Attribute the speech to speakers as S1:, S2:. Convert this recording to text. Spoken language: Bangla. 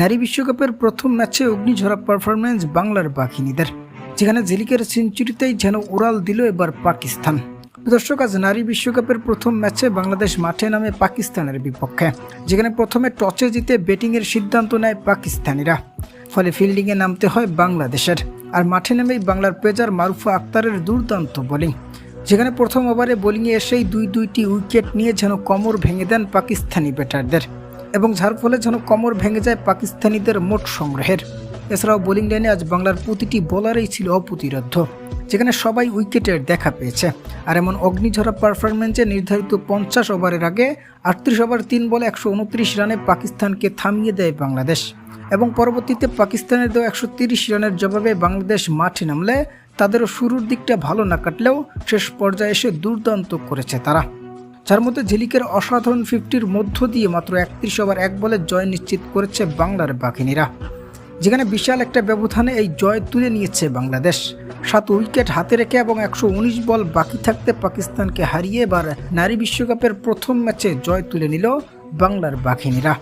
S1: নারী বিশ্বকাপের প্রথম ম্যাচে অগ্নিঝরা পারফরমেন্স বাংলার বাঘিনীদের, যেখানে জেলিকের সেঞ্চুরিতেই যেন উড়াল দিল এবার পাকিস্তান। দর্শক, আজ নারী বিশ্বকাপের প্রথম ম্যাচে বাংলাদেশ মাঠে নামে পাকিস্তানের বিপক্ষে, যেখানে প্রথমে টসে জিতে ব্যাটিংয়ের সিদ্ধান্ত নেয় পাকিস্তানিরা। ফলে ফিল্ডিংয়ে নামতে হয় বাংলাদেশের, আর মাঠে নেমেই বাংলার পেজার মারুফা আক্তারের দুর্দান্ত বোলিং, যেখানে প্রথম ওভারে বোলিংয়ে এসেই দুই দুইটি উইকেট নিয়ে যেন কমর ভেঙে দেন পাকিস্তানি ব্যাটারদের। এবং যার ফলে যেন কমর ভেঙে যায় পাকিস্তানিদের মোট সংগ্রহের। এছাড়াও বোলিং লাইনে আজ বাংলার প্রতিটি বোলারই ছিল অপ্রতিরোধ্য, যেখানে সবাই উইকেটের দেখা পেয়েছে। আর এমন অগ্নিঝরা পারফরমেন্সে নির্ধারিত পঞ্চাশ ওভারের আগে আটত্রিশ ওভার তিন বলে একশো উনত্রিশ রানে পাকিস্তানকে থামিয়ে দেয় বাংলাদেশ। এবং পরবর্তীতে পাকিস্তানের দেওয়া একশো তিরিশ রানের জবাবে বাংলাদেশ মাঠে নামলে তাদেরও শুরুর দিকটা ভালো না কাটলেও শেষ পর্যায়ে এসে দুর্দান্ত করেছে তারা। যার মধ্যে ঝিলিকের অসাধারণ ফিফটির মধ্য দিয়ে মাত্র একত্রিশ ওভার, এক বলে জয় নিশ্চিত করেছে বাংলার বাঘিনীরা। যেখানে বিশাল একটা ব্যবধানে এই জয় তুলে নিয়েছে বাংলাদেশ। সাত উইকেট হাতে রেখে এবং একশো উনিশ বল বাকি থাকতে পাকিস্তানকে হারিয়ে এবার নারী বিশ্বকাপের প্রথম ম্যাচে জয় তুলে নিল বাংলার বাঘিনীরা।